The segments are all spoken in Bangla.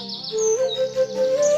Música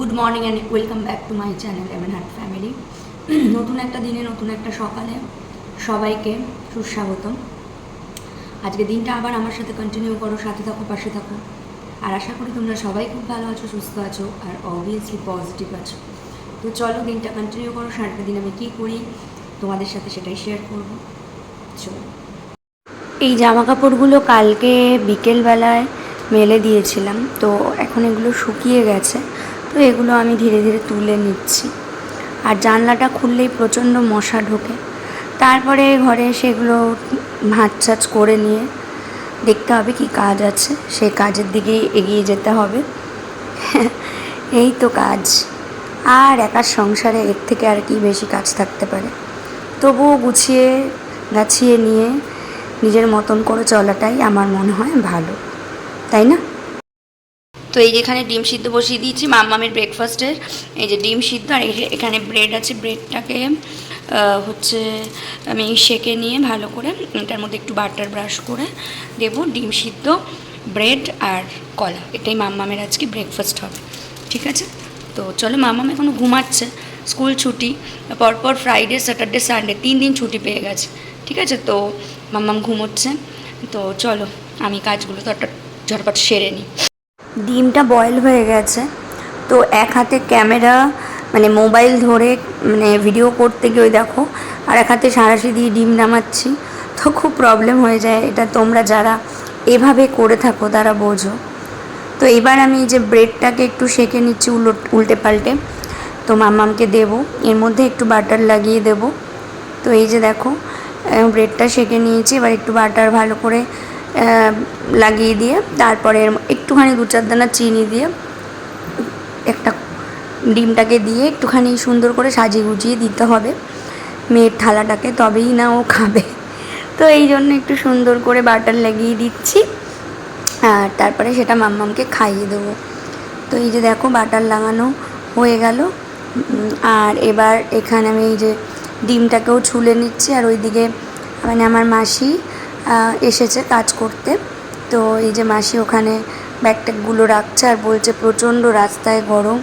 good morning and welcome back to my channel MN heart family নতুন একটা দিনে, নতুন একটা সকালে সবাইকে সুস্বাগতম। আজকে দিনটা আবার আমার সাথে কন্টিনিউ করো, সাথে থাকো, পাশে থাকো। আর আশা করি তোমরা সবাই খুব ভালো আছো, সুস্থ আছো, আর অবভিয়াসলি পজিটিভ আছো। তো চলো দিনটা কন্টিনিউ করো, সারাটা দিন আমি কী করি তোমাদের সাথে সেটাই শেয়ার করব। চলো। এই জামা কাপড়গুলো কালকে বিকেলবেলায় মেলে দিয়েছিলাম, তো এখন এগুলো শুকিয়ে গেছে। তো এগুলো আমি ধীরে ধীরে তুলে নিচ্ছি। আর জানলাটা খুললেই প্রচণ্ড মশা ঢোকে। তারপরে ঘরে সেগুলো ছাজ করে নিয়ে দেখতে হবে কি কাজ আছে। সেই কাজের দিকেই এগিয়ে যেতে হবে। এই তো কাজ। আর একার সংসারে এর থেকে আর কি বেশি কাজ থাকতে পারে? তবুও গুছিয়ে, গাছিয়ে নিয়ে নিজের মতন করে চলাটাই আমার মনে হয় ভালো। তাই না? তো এই যেখানে ডিম সিদ্ধ বসিয়ে দিয়েছি মাম্মামের ব্রেকফাস্টের এই যে ডিম সিদ্ধ, আর এখে- এখানে ব্রেড আছে ব্রেডটাকে হচ্ছে আমি সেকে নিয়ে ভালো করে এটার মধ্যে একটু বাটার ব্রাশ করে দেব, ডিম সিদ্ধ ব্রেড আর কলা। এটাই মাম্মামের আজকে ব্রেকফাস্ট হবে, ঠিক আছে? তো চলো মাম্মাম এখনও ঘুমাচ্ছে, স্কুল ছুটি, পরপর ফ্রাইডে স্যাটারডে সানডে তিন দিন ছুটি পেয়ে গেছে, ঠিক আছে? তো মাম্মাম ঘুমোচ্ছে, তো চলো, আমি কাজগুলো তো ঝটপট সেরে নিই। ডিমটা বয়েল হয়ে গেছে। তো এক হাতে ক্যামেরা মানে মোবাইল ধরে মানে ভিডিও করতে গিয়ে ওই দেখো, আর এক হাতে সাঁড়াশি দিয়ে ডিম নামাচ্ছি। তো খুব প্রবলেম হয়ে যায়। এটা তোমরা যারা এভাবে করে থাকো, তারা বোঝো। তো এবার আমি যে ব্রেডটাকে একটু সেঁকে নিচ্ছি উলট, উল্টে পাল্টে। তো মামামকে দেবো। এর মধ্যে একটু বাটার লাগিয়ে দেবো। তো এই যে দেখো ব্রেডটা সেঁকে নিয়েছি। এবার একটু বাটার ভালো করে লাগিয়ে দিয়ে তারপরে একটুখানি দু চার দানা চিনি দিয়ে একটা ডিমটাকে দিয়ে একটুখানি সুন্দর করে সাজিয়ে গুজিয়ে দিতে হবে। মেয়ের থালাটাকে তবেই না ও খাবে। তো এই জন্য একটু সুন্দর করে বাটার লাগিয়ে দিচ্ছি। আর তারপরে সেটা মাম্মামকে খাইয়ে দেবো। তো এই যে দেখো বাটার লাগানো হয়ে গেল। আর এবার এখানে আমি এই যে ডিমটাকেও ছুলে নিচ্ছি। আর ওইদিকে মানে আমার মাসি এসেছে কাজ করতে। তো এই যে মাসি ওখানে ব্যাগ ট্যাগগুলো রাখছে আর বলছে প্রচণ্ড রাস্তায় গরম।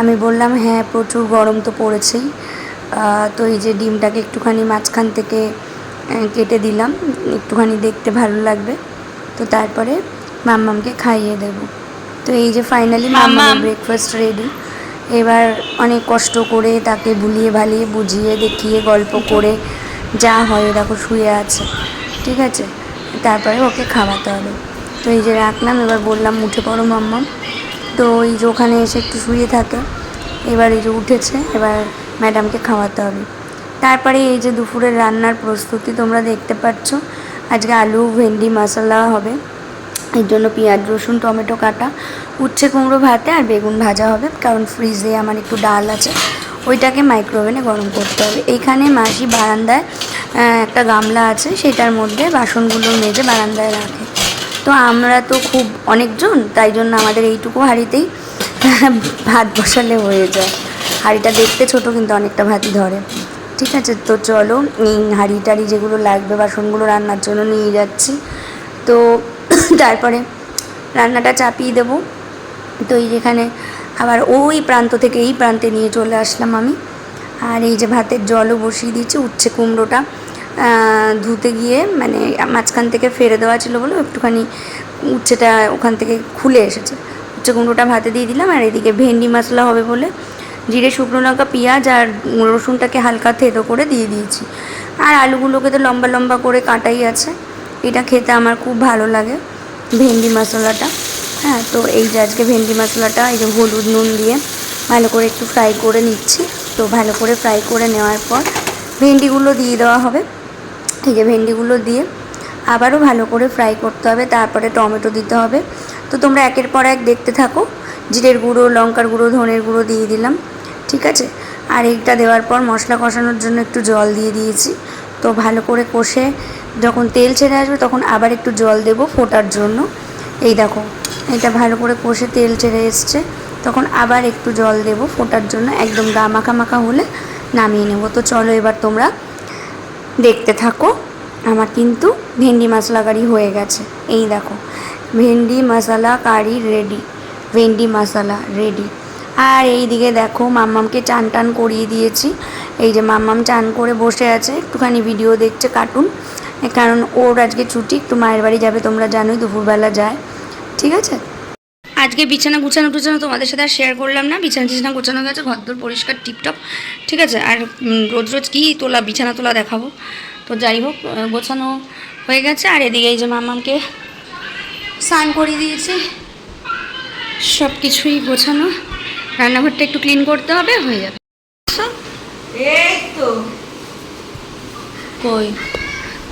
আমি বললাম হ্যাঁ প্রচুর গরম তো পড়েছেই। তো এই যে ডিমটাকে একটুখানি মাঝখান থেকে কেটে দিলাম একটুখানি দেখতে ভালো লাগবে। তো তারপরে মাম্মামকে খাইয়ে দেব। তো এই যে ফাইনালি মাম্মামের ব্রেকফাস্ট রেডি এবার অনেক কষ্ট করে তাকে বুলিয়ে ভালিয়ে বুঝিয়ে দেখিয়ে গল্প করে যা হয় ও দেখো শুয়ে আছে। ঠিক আছে? তারপরে ওকে খাওয়াতে হবে। তো এই যে রাখলাম, এবার বললাম উঠে পড়ো মাম্মাম। তো এই যে ওখানে এসে একটু শুয়ে থাকে। এবার এই যে উঠেছে, এবার ম্যাডামকে খাওয়াতে হবে। তারপরে এই যে দুপুরের রান্নার প্রস্তুতি তোমরা দেখতে পাচ্ছ। আজকে আলু, ভেন্ডি, মশলা হবে। এর জন্য পেঁয়াজ, রসুন, টমেটো কাটা, উচ্ছে কুমড়ো ভাতে আর বেগুন ভাজা হবে। কারণ ফ্রিজে আমার একটু ডাল আছে। ওইটাকে মাইক্রোওভেনে গরম করতে হবে। এইখানে মাসি বারান্দায় একটা গামলা আছে। সেটার মধ্যে বাসনগুলো মেজে বারান্দায় রাখে। তো আমরা তো খুব অনেকজন, তাই জন্য আমাদের এইটুকু হাঁড়িতেই ভাত বসালে হয়ে যায়। হাঁড়িটা দেখতে ছোট কিন্তু অনেকটা ভাতই ধরে। ঠিক আছে, তো চলো এই হাঁড়ি টাড়ি যেগুলো লাগবে, বাসনগুলো রান্নার জন্য নিয়ে যাচ্ছি। তো তারপরে রান্নাটা চাপিয়ে দেবো। তো এই যেখানে আবার ওই প্রান্ত থেকে এই প্রান্তে নিয়ে চলে আসলাম আমি। আর এই যে ভাতের জলও বসিয়ে দিয়েছি, উচ্ছে কুমড়োটা। ধুতে গিয়ে মানে মাঝখান থেকে ফেলে দেওয়া ছিল বলে একটুখানি উচ্ছেটা ওখান থেকে খুলে এসেছে। উচ্ছে কুমড়োটা ভাতে দিয়ে দিলাম, আর এদিকে ভেন্ডি মশলা হবে বলে জিরে, শুকনো লঙ্কা, পেঁয়াজ আর রসুনটাকে হালকা থেতো করে দিয়ে দিয়েছি। আর আলুগুলোকে তো লম্বা লম্বা করে কাটাই আছে। এটা খেতে আমার খুব ভালো লাগে ভেন্ডি মশলাটা। হ্যাঁ তো এই যে আজকে ভেন্ডি মশলাটা, এই যে হলুদ নুন দিয়ে ভালো করে একটু ফ্রাই করে নিচ্ছি। তো ভালো করে ফ্রাই করে নেওয়ার পর ভেন্ডিগুলো দিয়ে দেওয়া হবে। যে ভেন্ডিগুলো দিয়ে আবারও ভালো করে ফ্রাই করতে হবে, তারপরে টমেটো দিতে হবে। তো তোমরা একের পর এক দেখতে থাকো। জিরের গুঁড়ো, লঙ্কার গুঁড়ো, ধনের গুঁড়ো দিয়ে দিলাম, ঠিক আছে? আর এইটা দেওয়ার পর মশলা কষানোর জন্য একটু জল দিয়ে দিয়েছি। তো ভালো করে কষে যখন তেল ছেড়ে আসবে তখন আবার একটু জল দেব ফোটার জন্য। এই দেখো, এটা ভালো করে কষে তেল ছেড়ে এসছে। তখন আবার একটু জল দেব ফোটার জন্য, একদম গা মাখা মাখা হলে নামিয়ে নেব। তো চলো এবার তোমরা দেখতে থাকো। আমার কিন্তু ভেন্ডি মশলা কারি হয়ে গেছে। এই দেখো, ভেন্ডি মশলা কারি রেডি ভেন্ডি মশলা রেডি আর এই দিকে দেখো, মাম্মামকে চান টান করিয়ে দিয়েছি। এই যে মাম্মাম চান করে বসে আছে, একটুখানি ভিডিও দেখছে কার্টুন কারণ ওর আজকে ছুটি, একটু মায়ের বাড়ি যাবে, তোমরা জানোই, দুপুরবেলা যায়। ঠিক আছে? আজকে বিছানা গুছানো টুছানো তোমাদের সাথে আর শেয়ার করলাম না। বিছানা টিছানা গোছানো গেছে ঘরদোর পরিষ্কার টিপটপ ঠিক আছে? আর রোজ রোজ কি তোলা বিছানা তোলা দেখাবো। তো যাই হোক গোছানো হয়ে গেছে। আর এদিকে এই যে মামামকে স্নান করিয়ে দিয়েছি। সব কিছুই গোছানো। রান্নাঘরটা একটু ক্লিন করতে হবে হয়ে যাবে। এই তো। কই?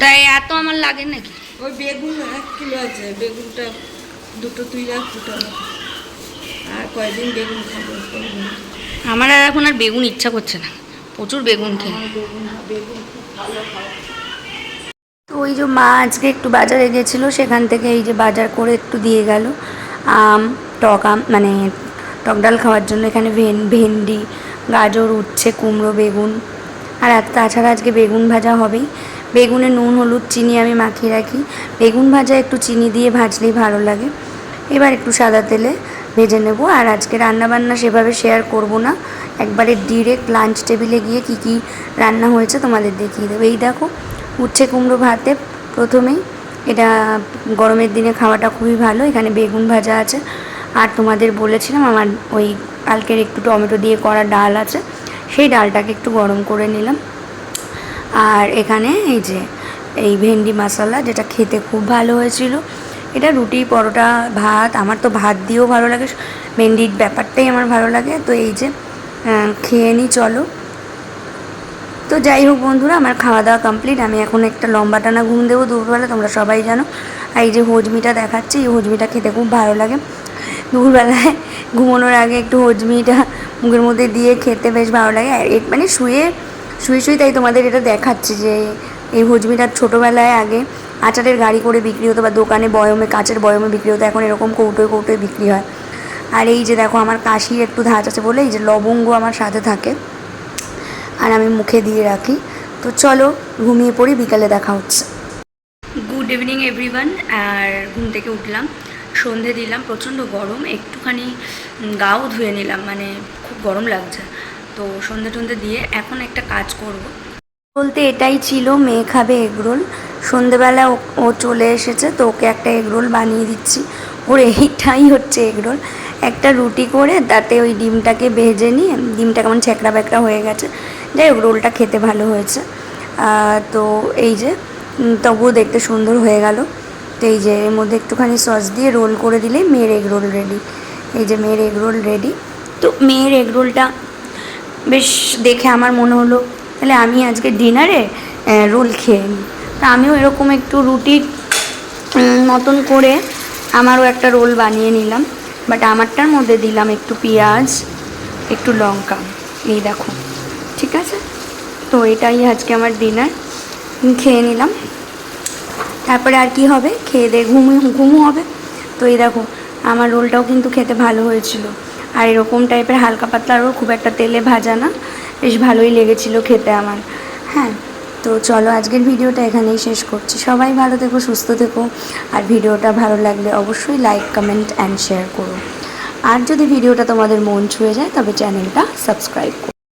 তাই এত আমার লাগে নাকি? ওই বেগুন এক কিলো আছে বেগুনটা দুটো তুই রাখ দুটো আমার। আর কয়দিন বেগুন খাব? আমার আর এখন আর বেগুন ইচ্ছা করছে না। প্রচুর বেগুন খেয়ে। তো ওই যে মা আজকে একটু বাজারে গেছিল সেখান থেকে এই যে বাজার করে একটু দিয়ে গেল। আম টক আম মানে টক ডাল খাওয়ার জন্য এখানে ভেন ভেন্ডি গাজর উচ্ছে কুমড়ো বেগুন। আর আর তাছাড়া আজকে বেগুন ভাজা হবেই। বেগুনে নুন, হলুদ, চিনি আমি মাখিয়ে রাখি। বেগুন ভাজা একটু চিনি দিয়ে ভাজলেই ভালো লাগে। এবার একটু সাদা তেলে ভেজে নেব। আর আজকে রান্নাবান্না সেভাবে শেয়ার করব না। একবারে ডিরেক্ট লাঞ্চ টেবিলে গিয়ে কি কি রান্না হয়েছে তোমাদের দেখিয়ে দেবো। এই দেখো, উচ্ছে কুমড়ো ভাতে প্রথমেই এটা গরমের দিনে খাওয়াটা খুবই ভালো। এখানে বেগুন ভাজা আছে। আর তোমাদের বলেছিলাম আমার ওই কালকের একটু টমেটো দিয়ে করা ডাল আছে। সেই ডালটাকে একটু গরম করে নিলাম। আর এখানে এই যে, এই ভেন্ডি মশলা যেটা খেতে খুব ভালো হয়েছিল। এটা রুটি, পরোটা, ভাত, আমার তো ভাত দিয়েও ভালো লাগে। ভেন্ডির ব্যাপারটাই আমার ভালো লাগে। তো এই যে খেয়ে নিই চলো। তো যাই হোক বন্ধুরা, আমার খাওয়া দাওয়া কমপ্লিট আমি এখন একটা লম্বা টানা ঘুম দেবো, দুপুরবেলা, তোমরা সবাই জানো। আর এই যে হজমিটা দেখাচ্ছি, এই হজমিটা খেতে খুব ভালো লাগে। দুপুরবেলায় ঘুমানোর আগে একটু হজমিটা মুখের মধ্যে দিয়ে খেতে বেশ ভালো লাগে। মানে শুয়ে শুয়ে শুয়ে তাই তোমাদের এটা দেখাচ্ছি যে এই হজমিটা ছোটোবেলায় আগে আচারের গাড়ি করে বিক্রি হতো বা দোকানে বয়মে, কাচের বয়মে বিক্রি হতো, এখন এরকম কৌটোয় কৌটোয় বিক্রি হয়। আর এই যে দেখো, আমার কাশির একটু ধাঁচ আছে বলে এই যে লবঙ্গ আমার সাথে থাকে। আর আমি মুখে দিয়ে রাখি। তো চলো, ঘুমিয়ে পড়ি, বিকালে দেখা হচ্ছে। গুড ইভিনিং এভরিওয়ান আর ঘুম থেকে উঠলাম, সন্ধে দিলাম, প্রচণ্ড গরম, একটুখানি গাও ধুয়ে নিলাম মানে খুব গরম লাগছে। তো সন্ধে টন্ধে দিয়ে এখন একটা কাজ করব। বলতে এটাই ছিল মেয়ে খাবে এগরোল সন্ধেবেলা ও- চলে এসেছে তো ওকে একটা এগরোল বানিয়ে দিচ্ছি। ওর এইটাই হচ্ছে এগরোল একটা রুটি করে তাতে ওই ডিমটাকে ভেজে নিয়ে, ডিমটা কেমন ছ্যাঁকড়া ব্যাকড়া হয়ে গেছে, যাই হোক রোলটা খেতে ভালো হয়েছে। তো এই যে তবুও দেখতে সুন্দর হয়ে গেল। তো এই যে এর মধ্যে একটুখানি সস দিয়ে রোল করে দিলে মেয়ের এগ রোল রেডি। এই যে মেয়ের এগ রোল রেডি। তো মেয়ের এগ রোলটা বেশ দেখে আমার মনে হলো, তাহলে আমি আজকে ডিনারে রোল খেয়ে নিই। তা আমিও এরকম একটু রুটির মতন করে আমারও একটা রোল বানিয়ে নিলাম। বাট আমারটার মধ্যে দিলাম একটু পেঁয়াজ, একটু লঙ্কা। এই দেখো, ঠিক আছে? তো এটাই আজকে আমার ডিনার। খেয়ে নিলাম। তারপরে আর কি হবে? খেয়ে দিয়ে ঘুমু ঘুমু হবে। তো এই দেখো, আমার রোলটাও কিন্তু খেতে ভালো হয়েছিল। আর এরকম টাইপের হালকা পাতলা আরও খুব একটা তেলে ভাজা না। বেশ ভালোই লেগেছিল খেতে আমার। হ্যাঁ তো চলো আজকের ভিডিওটা এখানেই শেষ করছি। সবাই ভালো থেকো, সুস্থ থেকো। আর ভিডিওটা ভালো লাগলে অবশ্যই লাইক কমেন্ট অ্যান্ড শেয়ার করো। আর যদি ভিডিওটা তোমাদের মন ছুঁয়ে যায়, তবে চ্যানেলটা সাবস্ক্রাইব করো।